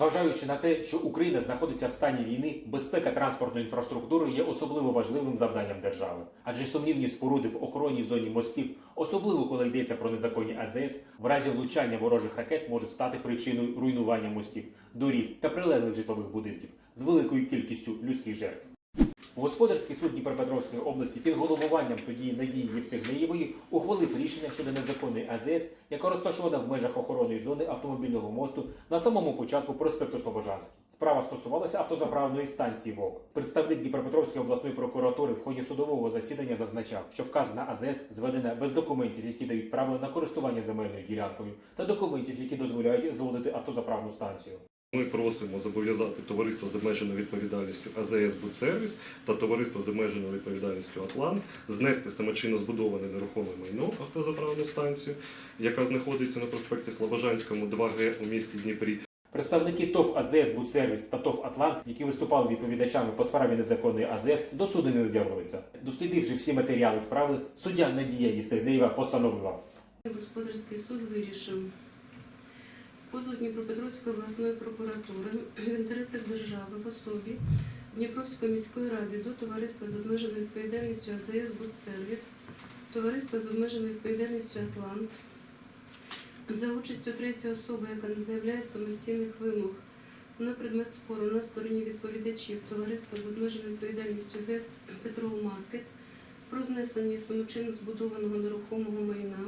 Зважаючи на те, що Україна знаходиться в стані війни, безпека транспортної інфраструктури є особливо важливим завданням держави. Адже сумнівні споруди в охоронній зоні мостів, особливо коли йдеться про незаконні АЗС, в разі влучання ворожих ракет можуть стати причиною руйнування мостів, доріг та прилеглих житлових будинків з великою кількістю людських жертв. Господарський суд Дніпропетровської області під головуванням судді Надії Євстигнеєвої ухвалив рішення щодо незаконної АЗС, яка розташована в межах охоронної зони автомобільного мосту на самому початку проспекту Слобожанський. Справа стосувалася автозаправної станції ВОК. Представник Дніпропетровської обласної прокуратури в ході судового засідання зазначав, що вказана АЗС зведена без документів, які дають право на користування земельною ділянкою, та документів, які дозволяють зводити автозаправну станцію. Ми просимо зобов'язати товариство з обмеженою відповідальністю АЗС Будсервіс та товариство з обмеженою відповідальністю Атлант знести самочинно збудоване нерухоме майно автозаправну станцію, яка знаходиться на проспекті Слобожанському 2Г у місті Дніпрі, Представники ТОВ АЗС Будсервіс та ТОВ Атлант, які виступали відповідачами по справі незаконної АЗС, до суду не з'явилися. Дослідивши всі матеріали справи, суддя Надія Євстигнеєва постановила. Господарський суд вирішив позов Дніпропетровської обласної прокуратури в інтересах держави в особі Дніпровської міської ради до товариства з обмеженою відповідальністю АЗС Будсервіс, товариства з обмеженою відповідальністю Атлант за участю третьої особи, яка не заявляє самостійних вимог на предмет спору на стороні відповідачів товариства з обмеженою відповідальністю Вест Петрол Маркет про знесення самочинно збудованого нерухомого майна,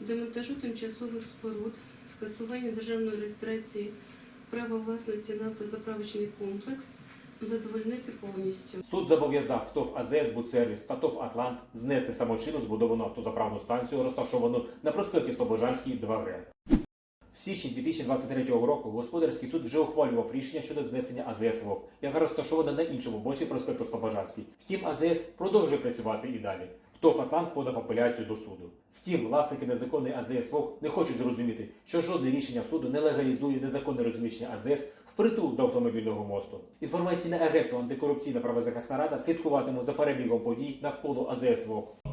демонтажу тимчасових споруд, скасування державної реєстрації права власності на автозаправочний комплекс задовольнити повністю. Суд зобов'язав ТОВ АЗС Будсервіс та ТОВ Атлант знести самочинно збудовану автозаправну станцію, розташовану на проспекті Слобожанський 2Г. В січні 2023 року господарський суд вже ухвалював рішення щодо знесення АЗС ВОК, яка розташована на іншому боці проспекту Слобожанський. Втім, АЗС продовжує працювати і далі. ТОВ Атлант подав апеляцію до суду. Втім, власники незаконної АЗС Вог не хочуть зрозуміти, що жодне рішення суду не легалізує незаконне розміщення АЗС впритул до автомобільного мосту. Інформаційне агентство антикорупційна правозахисна рада слідкуватиме за перебігом подій навколо АЗС ВОК.